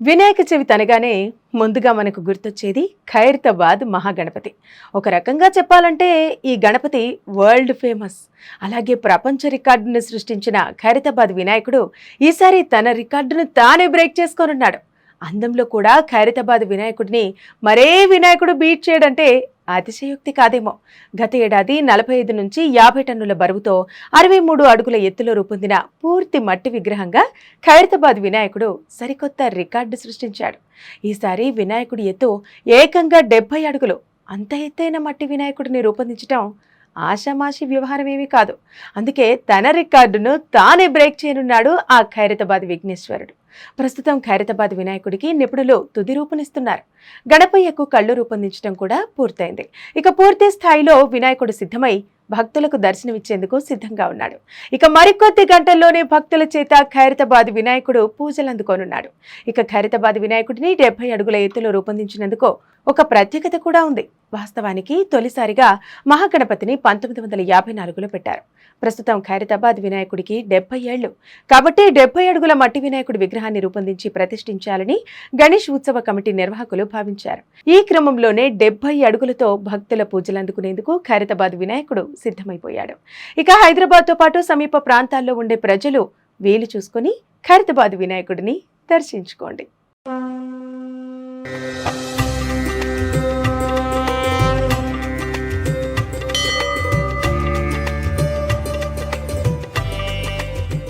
వినాయక చవితి అనగానే ముందుగా మనకు గుర్తొచ్చేది ఖైరతాబాద్ మహాగణపతి. ఒక రకంగా చెప్పాలంటే ఈ గణపతి వరల్డ్ ఫేమస్. అలాగే ప్రపంచ రికార్డును సృష్టించిన ఖైరతాబాద్ వినాయకుడు ఈసారి తన రికార్డును తానే బ్రేక్ చేసుకోనున్నాడు. అందంలో కూడా ఖైరతాబాద్ వినాయకుడిని మరే వినాయకుడు బీట్ చేయడంటే అతిశయోక్తి కాదేమో. గత ఏడాది నలభై ఐదు నుంచి యాభై టన్నుల బరువుతో అరవై మూడు అడుగుల ఎత్తులో రూపొందిన పూర్తి మట్టి విగ్రహంగా ఖైరతాబాద్ వినాయకుడు సరికొత్త రికార్డు సృష్టించాడు. ఈసారి వినాయకుడి ఎత్తు ఏకంగా డెబ్బై అడుగులు. అంత ఎత్తైన మట్టి వినాయకుడిని రూపొందించడం ఆషామాషి వ్యవహారం ఏమీ కాదు. అందుకే తన రికార్డును తానే బ్రేక్ చేయనున్నాడు ఆ ఖైరతాబాద్ విఘ్నేశ్వరుడు. ప్రస్తుతం ఖైరతాబాద్ వినాయకుడికి నిపుణులు తుది రూపునిస్తున్నారు. గణపయ్యకు కళ్ళు రూపొందించడం కూడా పూర్తయింది. ఇక పూర్తి స్థాయిలో వినాయకుడు సిద్ధమై భక్తులకు దర్శనమిచ్చేందుకు సిద్ధంగా ఉన్నాడు. ఇక మరికొద్ది గంటల్లోనే భక్తుల చేత ఖైరతాబాద్ వినాయకుడు పూజలు అందుకోనున్నాడు ఇక ఖైరతాబాద్ వినాయకుడిని డెబ్బై అడుగుల ఎత్తులో రూపొందించినందుకు ఒక ప్రత్యేకత కూడా ఉంది. వాస్తవానికి తొలిసారిగా మహాగణపతిని పంతొమ్మిది వందల యాభై నాలుగులో పెట్టారు. ప్రస్తుతం ఖైరతాబాద్ వినాయకుడికి డెబ్బై ఏళ్ళు కాబట్టి డెబ్బై అడుగుల మట్టి వినాయకుడి విగ్రహాన్ని రూపొందించి ప్రతిష్ఠించాలని గణేష్ ఉత్సవ కమిటీ నిర్వాహకులు భావించారు. ఈ క్రమంలోనే డెబ్బై అడుగులతో భక్తుల పూజలు అందుకునేందుకు ఖైరతాబాద్ వినాయకుడు సిద్ధమైపోయాడు. ఇక హైదరాబాద్తో పాటు సమీప ప్రాంతాల్లో ఉండే ప్రజలు వీలు చూసుకుని ఖైరతాబాద్ వినాయకుడిని దర్శించుకోండి.